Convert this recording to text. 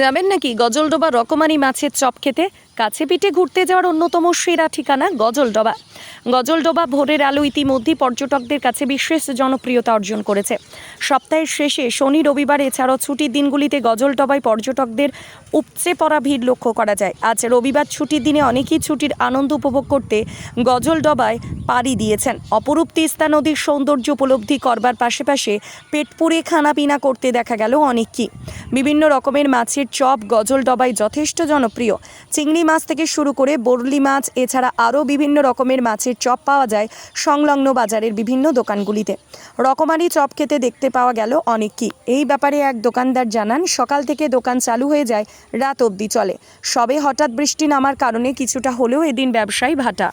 যাবেন নাকি? গজলডোবা রকমারি মাছের চপ খেতে? কাছে পিঠে ঘুরতে যাওয়ার অন্যতম সেরা ঠিকানা গজলডোবা। গজলডোবা ভোরের আলো ইতিমধ্যেই পর্যটকদের কাছে বিশেষ জনপ্রিয়তা অর্জন করেছে। সপ্তাহের শেষে শনি রবিবার এছাড়াও ছুটির দিনগুলিতে গজলডোবায় পর্যটকদের উপচে পড়া ভিড় লক্ষ্য করা যায়। আজ রবিবার ছুটির দিনে অনেকেই ছুটির আনন্দ উপভোগ করতে গজলডোবায় পাড়ি দিয়েছেন। অপরূপ তিস্তা নদীর সৌন্দর্য উপলব্ধি করবার পাশাপাশি পেট পুড়ে খানাপিনা করতে দেখা গেল অনেককেই। বিভিন্ন রকমের মাছের চপ গজল ডবাই যথেষ্ট জনপ্রিয়। চিংড়ি মাছ থেকে শুরু করে বরলি মাছ, এছাড়া আরও বিভিন্ন রকমের মাছের চপ পাওয়া যায় সংলগ্ন বাজারের বিভিন্ন দোকানগুলিতে। রকমারি চপ খেতে দেখতে পাওয়া গেল অনেককেই এই ব্যাপারে এক দোকানদার জানান, সকাল থেকে দোকান চালু হয়ে যায়, রাত অবধি চলে। সবে হঠাৎ বৃষ্টি নামার কারণে কিছুটা হলেও এদিন ব্যবসায়ী ভাটা।